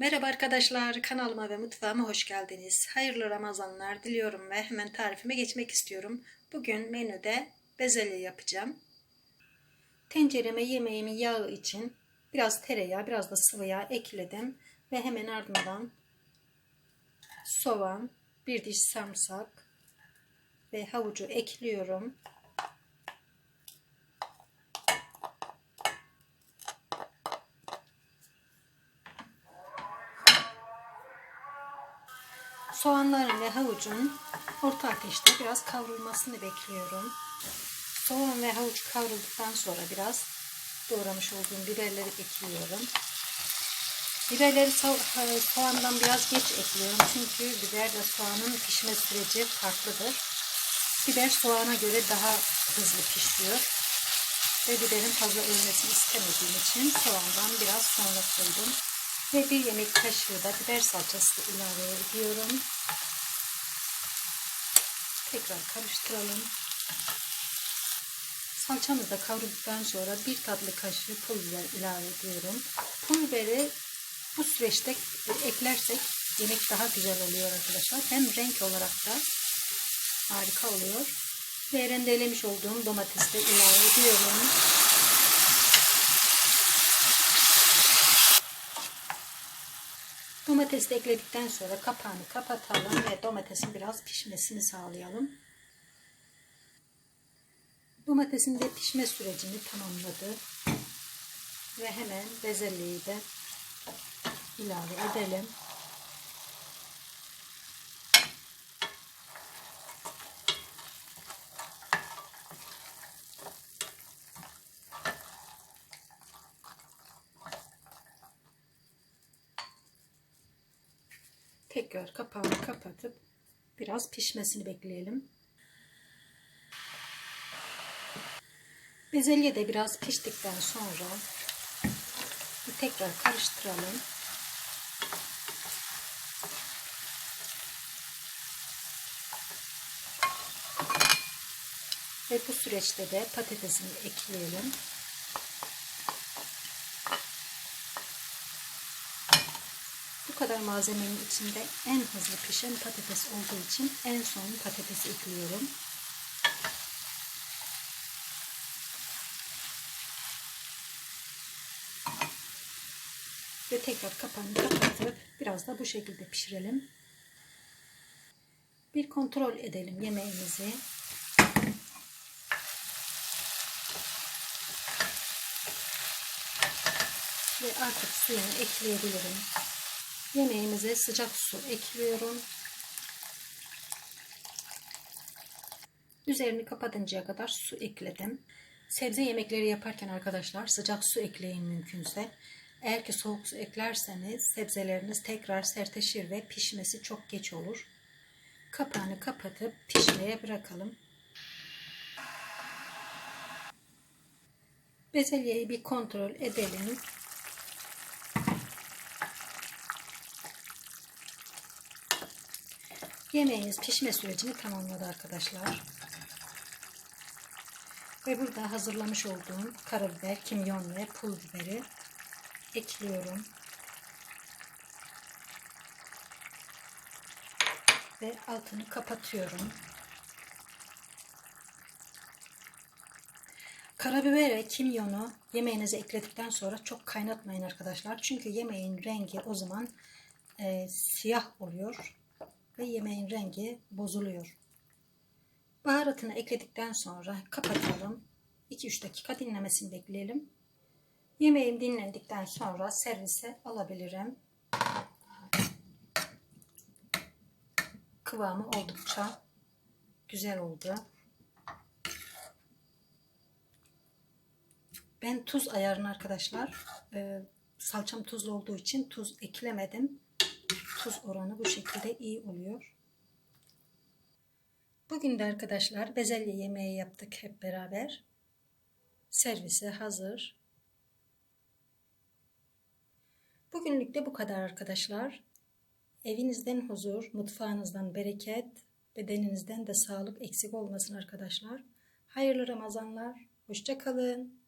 Merhaba arkadaşlar, kanalıma ve mutfağıma hoş geldiniz. Hayırlı Ramazanlar diliyorum ve hemen tarifime geçmek istiyorum. Bugün menüde bezelye yapacağım. Tencereme yemeğimin yağı için biraz tereyağı, biraz da sıvı yağ ekledim. Ve hemen ardından soğan, bir diş sarımsak ve havucu ekliyorum. Soğanların ve havucun orta ateşte biraz kavrulmasını bekliyorum. Soğan ve havuç kavrulduktan sonra biraz doğramış olduğum biberleri ekliyorum. Biberleri so- soğandan biraz geç ekliyorum çünkü biber ve soğanın pişme süreci farklıdır. Biber soğana göre daha hızlı pişiyor. Ve biberin fazla ölmesini istemediğim için soğandan biraz sonra koydum. Ve bir yemek kaşığı da biber salçası ilave ediyorum. Tekrar karıştıralım. Salçamız da kavrulduktan sonra bir tatlı kaşığı pul biber ilave ediyorum. Pul biberi bu süreçte eklersek yemek daha güzel oluyor arkadaşlar. Hem renk olarak da harika oluyor. Ve rendelemiş olduğum domatesi de ilave ediyorum. Domatesi ekledikten sonra kapağını kapatalım ve domatesin biraz pişmesini sağlayalım. Domatesin de pişme sürecini tamamladı. Ve hemen bezelyeyi de ilave edelim. Tekrar kapağını kapatıp biraz pişmesini bekleyelim. Bezelye de biraz piştikten sonra tekrar karıştıralım. Ve bu süreçte de patatesini ekleyelim. Kadar malzemenin içinde en hızlı pişen patates olduğu için en son patatesi ekliyorum. Ve tekrar kapağını kapatıp biraz da bu şekilde pişirelim. Bir kontrol edelim yemeğimizi. Ve artık suyunu ekleyebilirim. Yemeğimize sıcak su ekliyorum. Üzerini kapatıncaya kadar su ekledim. Sebze yemekleri yaparken arkadaşlar sıcak su ekleyin mümkünse. Eğer ki soğuk su eklerseniz sebzeleriniz tekrar serteşir ve pişmesi çok geç olur. Kapağını kapatıp pişmeye bırakalım. Bezelyeyi bir kontrol edelim. Yemeğimiz pişme sürecini tamamladı arkadaşlar. Ve burada hazırlamış olduğum karabiber, kimyon ve pul biberi ekliyorum. Ve altını kapatıyorum. Karabiber ve kimyonu yemeğinize ekledikten sonra çok kaynatmayın arkadaşlar. Çünkü yemeğin rengi o zaman e, siyah oluyor ve yemeğin rengi bozuluyor. Baharatını ekledikten sonra kapatalım. 2-3 dakika dinlemesini bekleyelim. Yemeğim dinlendikten sonra servise alabilirim. Kıvamı oldukça güzel oldu. Ben tuz ayarını arkadaşlar e, salçam tuzlu olduğu için tuz eklemedim. Tuz oranı bu şekilde iyi oluyor. Bugün de arkadaşlar bezelye yemeği yaptık hep beraber. Servise hazır. Bugünlük de bu kadar arkadaşlar. Evinizden huzur, mutfağınızdan bereket, bedeninizden de sağlık eksik olmasın arkadaşlar. Hayırlı Ramazanlar. Hoşça kalın.